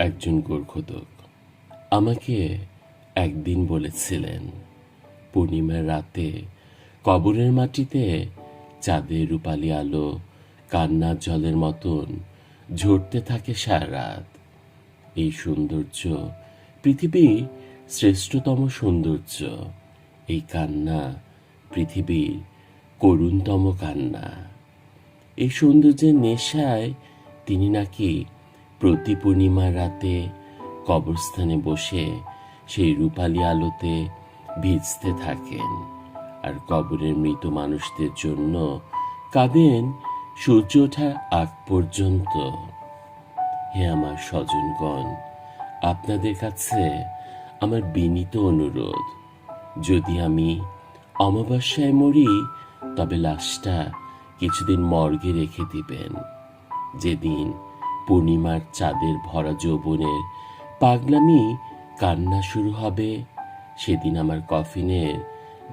একজন গোর্খদক আমাকে একদিন বলেছিলেন, পূর্ণিমার রাতে কবরের মাটিতে চাঁদের রূপালি আলো কান্নার জলের মতন ঝরতে থাকে সারা রাত। এই সৌন্দর্য পৃথিবীর শ্রেষ্ঠতম সৌন্দর্য। এই কান্না পৃথিবীর করুণতম কান্না। এই সৌন্দর্যের নেশায় তিনি নাকি প্রতি পূর্ণিমার রাতে কবরস্থানে বসে সেই রূপালী আলোতে ভিজতে থাকেন। আর কবরের মৃত মানুষদের জন্য কাঁদেন সূর্য ওঠার আগ পর্যন্ত। হে আমার স্বজনগণ, আপনাদের কাছে আমার বিনীত অনুরোধ, যদি আমি অমাবস্যায় মরি, তবে লাশটা কিছুদিন মর্গে রেখে দিবেন। যেদিন পূর্ণিমার চাঁদের ভরা যৌবনের পাগলামি কান্না শুরু হবে। সেদিন আমার কফিনের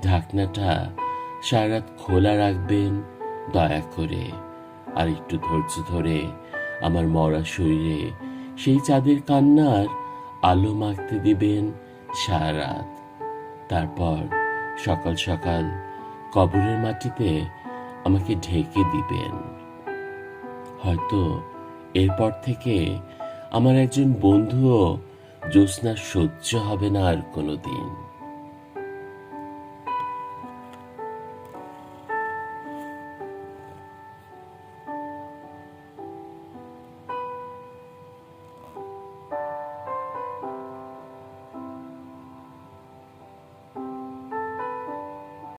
ঢাকনাটা সারাত খোলা রাখবেন, দয়া করে। আর একটু ধৈর্য ধরে আমার মরা শরীরে সেই চাঁদের কান্নার আলো মাখতে দিবেন সারা তারপর সকাল সকাল কবরের মাটিতে আমাকে ঢেকে দিবেন। হয়তো এরপর থেকে আমার একজন বন্ধুও জ্যোৎস্না সহ্য হবে না আর কোনোদিন।